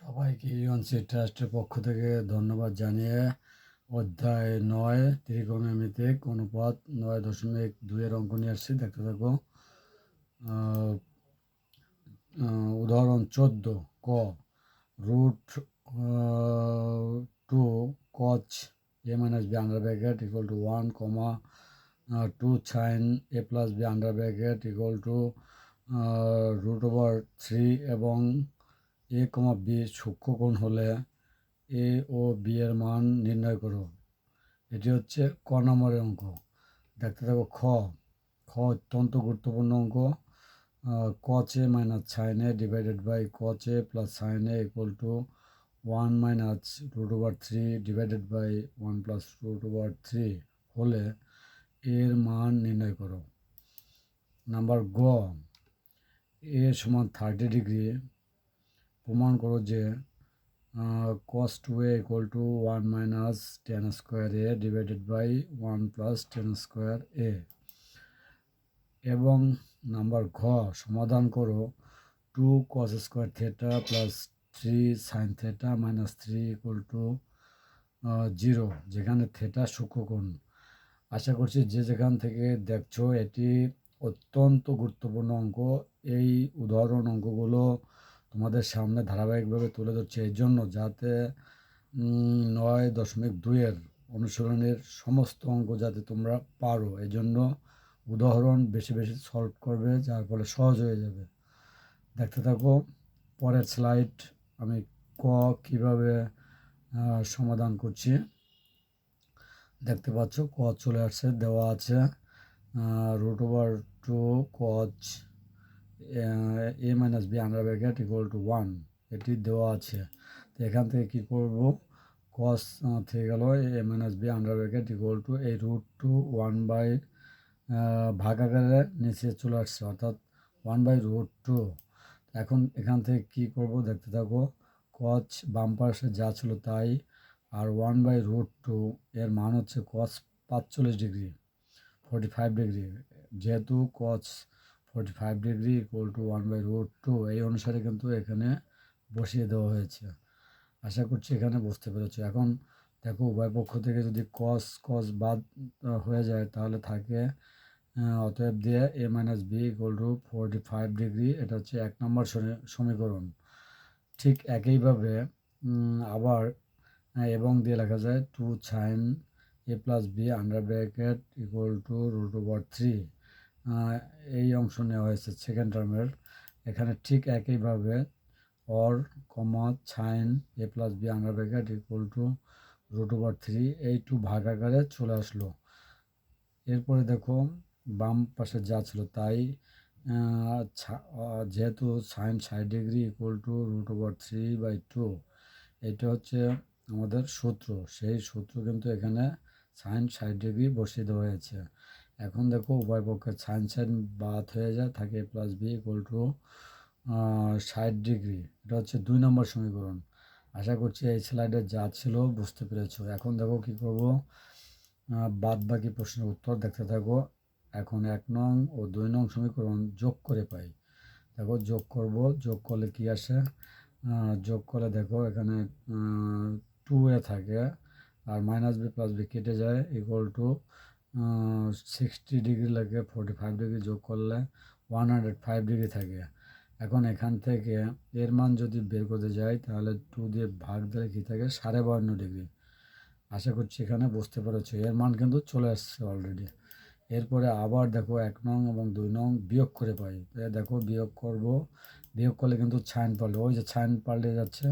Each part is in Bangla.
সবাইকে ইউএনসি ট্রাস্টের পক্ষ থেকে ধন্যবাদ জানিয়ে অধ্যায় নয় ত্রিকোণমিতিক অনুপাত নয় দশমিক দুইয়ের অঙ্ক নিয়ে আসছি। দেখতে থাকো। আহ, আহ, উদাহরণ চোদ্দ ক root two cos A minus B under bracket equal to one comma two sine A plus B under bracket equal to root over three এবং এ কমা বি সূক্ষ্মকোণ হলে এ ও বি এর মান নির্ণয় করো। এটি হচ্ছে ক নম্বরের অঙ্ক। দেখতে থাকো খ। খ অত্যন্ত গুরুত্বপূর্ণ অঙ্ক। Cos minus sine A divided by cos A plus sine A equal to one minus root over three divided by one plus root over three হলে এর মান নির্ণয় করো। নাম্বার গ। এ সমান থার্টি ডিগ্রি প্রমাণ করো যে cos two A equal to one minus tan square A divided by one plus tan square A এবং নাম্বার ঘ, সমাধান করো two cos square theta plus three sine theta minus three equal to zero যেখানে থেটা সূক্ষ্মকোণ আশা করছি যে যেখান থেকে দেখছ, এটি অত্যন্ত গুরুত্বপূর্ণ অঙ্ক। এই উদাহরণ অঙ্কগুলো তোমাদের সামনে ধারাবাহিকভাবে তুলে ধরছি এই জন্য যাতে নয় দশমিক দুইয়ের অনুশীলনের সমস্ত অঙ্ক যাতে তোমরা পারো। এই জন্য উদাহরণ বেশি বেশি সলভ করবে, যার ফলে সহজ হয়ে যাবে। দেখতে থাকো, পরের স্লাইড আমি ক কীভাবে সমাধান করছি। দেখতে পাচ্ছ, ক চলে আসছে, দেওয়া আছে root over two cos A minus B under bracket equal to one এটি দেওয়া আছে। তো এখান থেকে কী করব? কস থেকে গেল A minus B under bracket equal to এই রুট টু ওয়ান বাই ভাগ নিচে চলে আসছে, অর্থাৎ ওয়ান বাই রুট টু এখন এখান থেকে কী করব? দেখতে থাকো কচ বাম পাশে যা ছিল তাই, আর ওয়ান বাই রুট টু এর মান হচ্ছে কস পাঁচচল্লিশ ডিগ্রি ফোর্টি ফাইভ ডিগ্রি যেহেতু cos forty five degree equal to one by root two এই অনুসারে কিন্তু এখানে বসিয়ে দেওয়া হয়েছে। আশা করছি এখানে বুঝতে পেরেছ। এখন দেখো, উভয় পক্ষ থেকে যদি কস কস বাদ হয়ে যায়, তাহলে থাকে অতএব দিয়ে A minus B equal to forty five degree এটা হচ্ছে এক নম্বর সমীকরণ। ঠিক একইভাবে আবার এবং দিয়ে লেখা যায় two sine A plus B under bracket equal to root over three এই অংশ নেওয়া হয়েছে সেকেন্ড টার্মের এখানে ঠিক একইভাবে or comma sine A plus B under bracket equal to root over three এই টু ভাগ আকারে চলে আসলো। এরপরে দেখো, বাম পাশে যা ছিল তাই যেহেতু সাইন ষাট degree equal to root over three by two এটা হচ্ছে আমাদের সূত্র। সেই সূত্র কিন্তু এখানে সাইন ষাট ডিগ্রি বসিয়ে দেওয়া হয়েছে। এখন দেখো উভয় পক্ষে সাইন সাইন বাদ হয়ে যায়, থাকে প্লাস বি ইকুয়াল টু ষাট ডিগ্রি এটা হচ্ছে দুই নম্বর সমীকরণ। আশা করছি এই স্লাইডে যা ছিল বুঝতে পেরেছ। এখন দেখো কি করব? বাদ বাকি প্রশ্নের উত্তর দেখতে থাকো। এখন এক নং ও দুই নং সমীকরণ যোগ করে পাই। দেখো যোগ করব, যোগ করলে কি আসে? যোগ করলে দেখো এখানে টু এ থাকে, আর মাইনাস বি প্লাস বি কেটে যায় ইকুয়াল টু সিক্সটি ডিগ্রি লাগে ফোর্টি ফাইভ ডিগ্রি যোগ করলে ওয়ান হান্ড্রেড ফাইভ ডিগ্রি থাকে। এখন এখান থেকে এর মান যদি বের করতে যাই, তাহলে টু দিয়ে ভাগ দিলে কী থাকে? সাড়ে বাহান্ন ডিগ্রি আশা করছি এখানে বুঝতে পেরেছ। এর মান কিন্তু চলে আসছে অলরেডি এরপরে আবার দেখো এক নং এবং দুই নং বিয়োগ করে পাই। দেখো বিয়োগ করব। বিয়োগ করলে কিন্তু ছাইন পাল্টে, ওই যে ছাইন পাল্টে যাচ্ছে,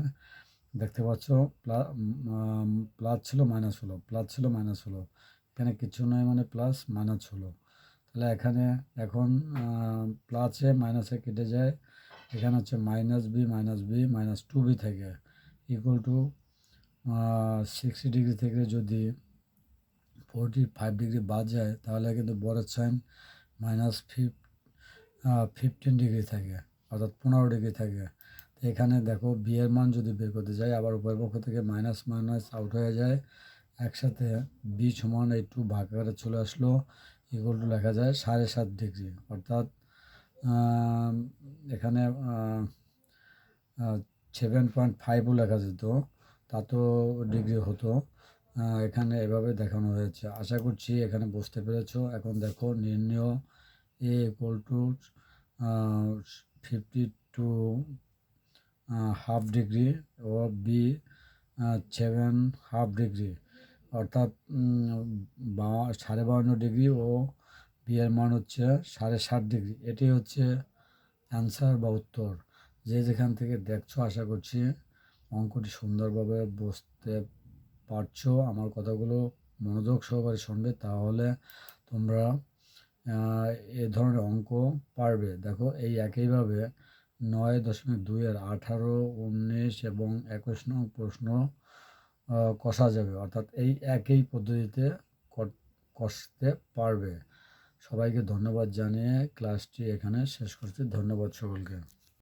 দেখতে পাচ্ছ প্লাস ছিল মাইনাস হলো প্লাস ছিল মাইনাস হলো। এখানে কিছু নয় মানে প্লাস মাইনাস হলো। তাহলে এখানে এখন প্লাসে মাইনাসে কেটে যায়। এখানে হচ্ছে minus B minus B minus two B থেকে ইকুয়াল টু সিক্সটি ডিগ্রি থেকে যদি ফোরটি ফাইভ ডিগ্রি বাদ যায়, তাহলে কিন্তু বড় সাইন মাইনাস ফিফ ফিফটিন ডিগ্রি থাকে, অর্থাৎ পনেরো ডিগ্রি থাকে। তো এখানে দেখো বিয়ের মান যদি বের করতে যাই, আবার উভয় পক্ষ থেকে মাইনাস মাইনাস আউট হয়ে যায়। একসাথে বি সমান এই টু ভাগ আকারে চলে আসলো। ইকুয়াল টু লেখা যায় সাড়ে সাত ডিগ্রি। অর্থাৎ এখানে সেভেন পয়েন্ট ফাইভও লেখা যেত। তা তো ডিগ্রি হতো। এখানে এভাবে দেখানো হয়েছে। আশা করছি এখানে বুঝতে পেরেছ। এখন দেখো নির্ণয় A equal to fifty two half degree O B seven half degree অর্থাৎ সাড়ে বাউন্ন ডিগ্রি ও বিয়ের মান হচ্ছে সাড়ে ষাট ডিগ্রি। এটি হচ্ছে অ্যান্সার বা উত্তর। যে যেখান থেকে দেখছ, আশা করছি অঙ্কটি সুন্দরভাবে বুঝতে পারছ। আমার কথাগুলো মনোযোগ সহকারে শুনবে, তাহলে তোমরা এ ধরনের অঙ্ক পারবে। দেখো, এই একইভাবে নয় দশমিক দুইয়ের আঠারো, উনিশ এবং একুশ নং প্রশ্ন কষা যাবে। অর্থাৎ এই একই পদ্ধতিতে কষতে পারবে। সবাইকে ধন্যবাদ জানিয়ে ক্লাসটি এখানে শেষ করছি। ধন্যবাদ সকলকে।